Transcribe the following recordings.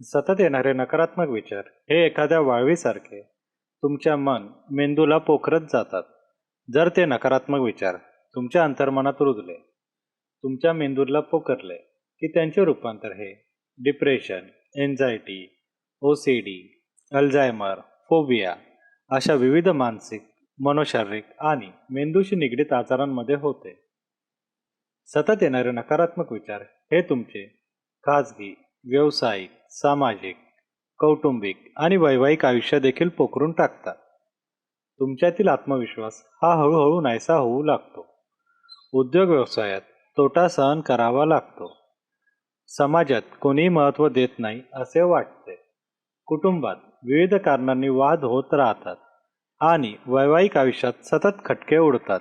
सतत येणारे नकारात्मक विचार हे एखाद्या वाळवीसारखे तुमच्या मन मेंदूला पोखरत जातात. जर ते नकारात्मक विचार तुमच्या अंतर्मनात रुजले तुमच्या मेंदूला पोखरले की त्यांचे रूपांतर हे depression anxiety O C D Alzheimer phobia अशा विविध मानसिक मनोशारीरिक आणि मेंदूशी निगडीत आजारांमध्ये होते. सतत येणारे नकारात्मक विचार हे तुमचे खाजगी व्यावसायिक सामाजिक कौटुंबिक आणि वैवाहिक आयुष्य देखील पोखरून टाकतात. तुमच्यातील आत्मविश्वास हा हळूहळू नाहीसा होऊ लागतो. उद्योग व्यवसायात तोटा सहन करावा लागतो. समाजात कोणीही महत्त्व देत नाही असे वाटते. कुटुंबात विविध कारणांनी वाद होत राहतात आणि वैवाहिक आयुष्यात सतत खटके उडतात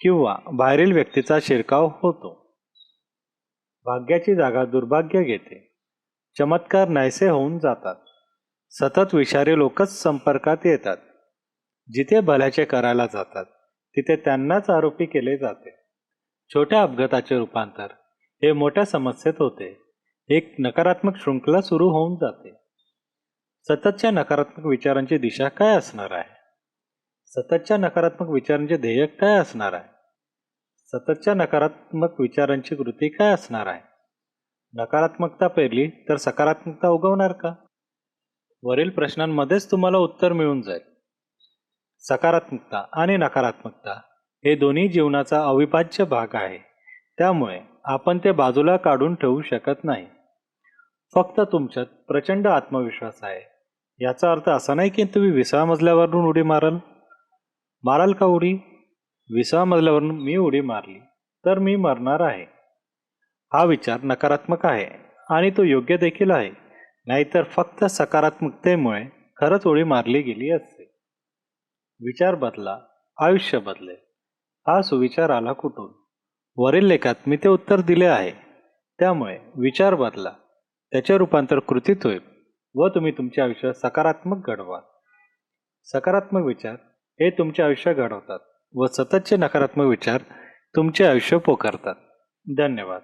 किंवा बाहेरील व्यक्तीचा शिरकाव होतो. भाग्याची जागा दुर्भाग्य घेते. चमत्कार नाहीसे होऊन जातात. सतत विषारी लोकच संपर्कात येतात. जिथे भल्याचे करायला जातात तिथे त्यांनाच आरोपी केले जाते. छोट्या अपघाताचे रूपांतर हे मोठ्या समस्येत होते. एक नकारात्मक शृंखला सुरू होऊन जाते. सततच्या नकारात्मक विचारांची दिशा काय असणार आहे? सततच्या नकारात्मक विचारांचे ध्येय काय असणार आहे? सततच्या नकारात्मक विचारांची कृती काय असणार आहे? नकारात्मकता पेरली तर सकारात्मकता उगवणार का? वरील प्रश्नांमध्येच तुम्हाला उत्तर मिळून जाईल. सकारात्मकता आणि नकारात्मकता हे दोन्ही जीवनाचा अविभाज्य भाग आहे. त्यामुळे आपण ते बाजूला काढून ठेवू शकत नाही. फक्त तुमच्यात प्रचंड आत्मविश्वास आहे. याचा अर्थ असा नाही की तुम्ही विसाव्या मजल्यावरून उडी माराल. माराल का उडी? विसाव्या मजल्यावरून मी उडी मारली तर मी मरणार आहे. हा विचार नकारात्मक आहे आणि तो योग्य देखील आहे. नाहीतर फक्त सकारात्मकतेमुळे खरंच उडी मारली गेली असते. विचार बदला आयुष्य बदले. हा सुविचार आला कुठून? वरील लेखात मी ते उत्तर दिले आहे. त्यामुळे विचार बदला. त्याचे रूपांतर कृतीत होईल व तुम्ही तुमचे आयुष्य सकारात्मक घडवाल सकारात्मक विचार हे तुमचे आयुष्य घडवतात व सततचे नकारात्मक विचार तुमचे आयुष्य पोखरतात. धन्यवाद.